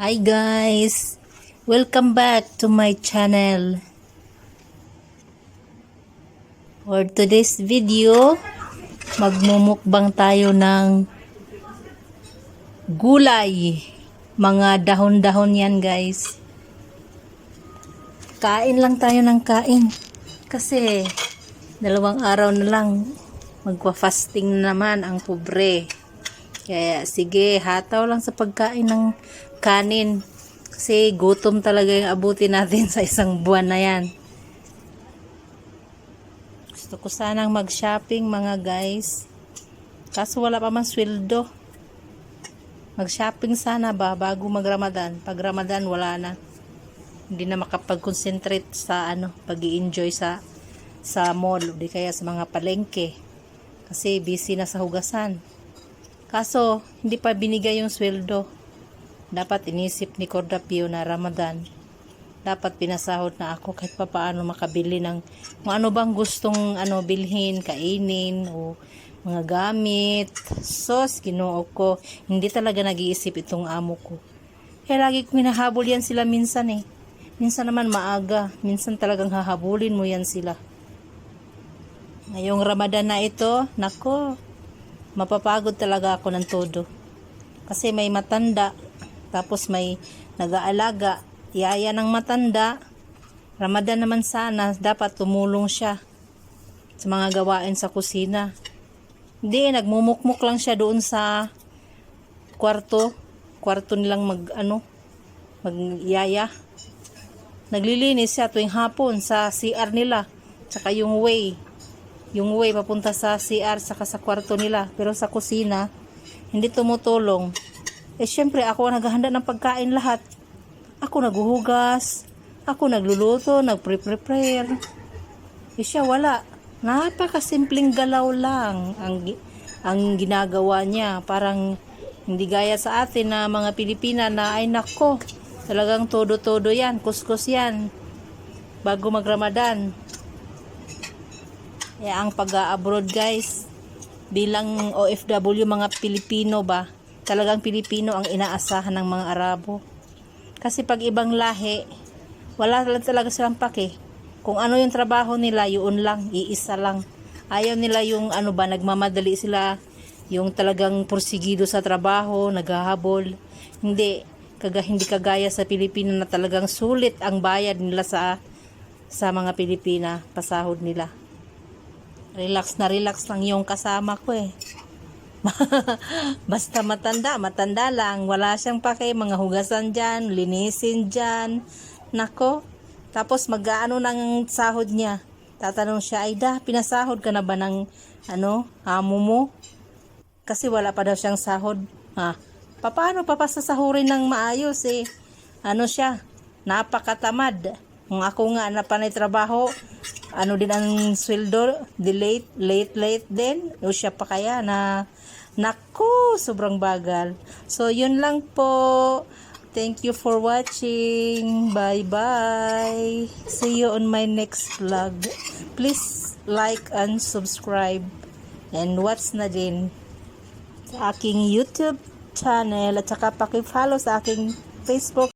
Hi guys! Welcome back to my channel. For today's video, magmumukbang tayo ng gulay. Mga dahon-dahon yan guys. Kain lang tayo ng kain. Kasi dalawang araw na lang magpa-fasting naman ang pobre. Kaya sige, hataw lang sa pagkain ng kanin. Kasi gutom talaga yung abutin natin sa isang buwan na yan. Gusto ko sanang mag-shopping mga guys. Kaso wala pa man sweldo. Mag-shopping sana ba bago mag-Ramadan. Pag Ramadan wala na. Hindi na makapag-concentrate sa ano, pag enjoy sa sa mall o di kaya sa mga palengke. Kasi busy na sa hugasan. Kaso, hindi pa binigay yung sweldo. Dapat inisip ni Cordapio na Ramadan. Dapat pinasahod na ako kahit pa paano makabili ng kung ano bang gustong ano bilhin, kainin o mga gamit. Sos, ginoo ko. Hindi talaga nag-iisip itong amo ko. Kaya lagi kong hinahabol yan sila minsan eh. Minsan naman maaga. Minsan talagang hahabulin mo yan sila. Ngayong Ramadan na ito, nako, mapapagod talaga ako ng todo. Kasi may matanda, tapos may nag-aalaga, yaya ng matanda. Ramadan naman sana, dapat tumulong siya sa mga gawain sa kusina. Hindi, nagmumukmuk lang siya doon sa kwarto. Kwarto nilang mag, ano, magyaya. Naglilinis siya tuwing hapon sa CR nila. Tsaka yung way. Yung way papunta sa CR saka sa kwarto nila. Pero sa kusina, hindi tumutulong. Eh syempre ako ang naghahanda ng pagkain lahat. Ako naghuhugas. Ako nagluluto, nagpre-prepare. Eh siya wala. Napakasimpleng galaw lang ang, ang ginagawa niya. Parang hindi gaya sa atin na mga Pilipina na ay nako, talagang todo-todo yan, kuskus yan. Bago mag-Ramadan. Eh, ang pag-abroad guys, bilang OFW mga Pilipino ba, talagang Pilipino ang inaasahan ng mga Arabo. Kasi pag ibang lahi, wala talaga silang pake. Kung ano yung trabaho nila, yun lang, iisa lang. Ayaw nila yung ano ba, nagmamadali sila, yung talagang porsigido sa trabaho, naghahabol. Hindi, kaga, hindi kagaya sa Pilipino na talagang sulit ang bayad nila sa sa mga Pilipina, pasahod nila. Relax na relax lang yung kasama ko eh. Basta matanda, matanda lang. Wala siyang pake, mga hugasan dyan, linisin dyan. Nako. Tapos mag-ano ng sahod niya. Tatanong siya, Aida, pinasahod ka na ba ng ano, amo mo? Kasi wala pa daw siyang sahod. Ha? Paano papasasahurin ng maayos eh? Ano siya? Napakatamad. Kung ako nga na panay trabaho, ano din ang sweldo, di late, late, late din. O siya pa kaya na, naku, sobrang bagal. So, yun lang po. Thank you for watching. Bye-bye. See you on my next vlog. Please like and subscribe. And watch na din sa aking YouTube channel at saka paki-follow sa aking Facebook